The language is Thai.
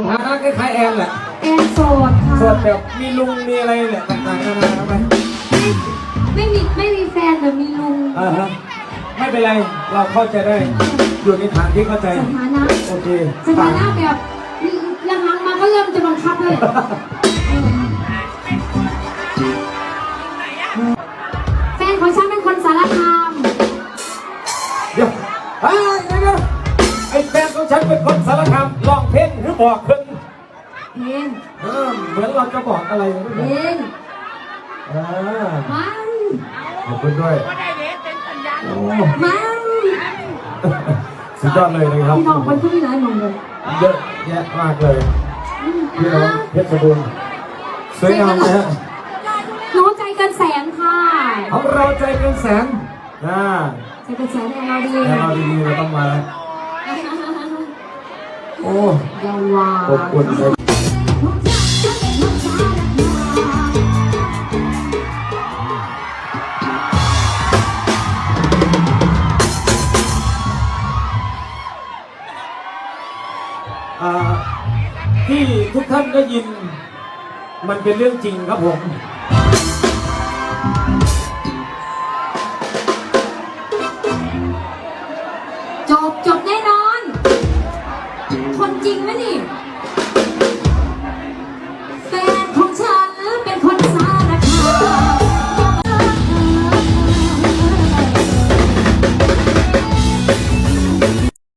นแหละแอนโสดค่ะส่วนแบบมีลุงมีอะไรเนี่ยต่างๆนานาไปไม่มีไม่มีแฟนแต่มีลุงอ่าฮะไม่เป็นไรเราเข้าใจได้อยู่ในฐานที่เข้าใจสถานะโอเคสถานะแบบยังหลังมาก็เริ่มจะบังคับเลยแฟนของฉันเป็นคนสารคามเดี๋ยวไอ้ยเดี๋ยวเดี๋ยวไอ้แฟนของฉันเป็นคนสารคาม บอกเพิ่นเพลงเออเหมือนเราจะบอกอะไรไม่เพลรู้งอ่ามันขอบคุณด้วยก็ได้เด็กเป็นสัญญาณโอ้มันสุดยอดเลยนะครับ พี่น้องคนที่ไหนมองเลยเยอะแยะมากเลยพี่น้องเพชรบูรณ์สวยงามนะฮะน้องใจเกินแสนค่ะของเราใจเกินแสนนะใจเกินแสนแอนเราดีแล้วเราดีๆเราต้องมาแล้ว โอ้ยาวาขอบคุณเลยอ่าที่ทุกท่านได้ยิน มันเป็นเรื่องจริงครับผม คนจริงไหมนี่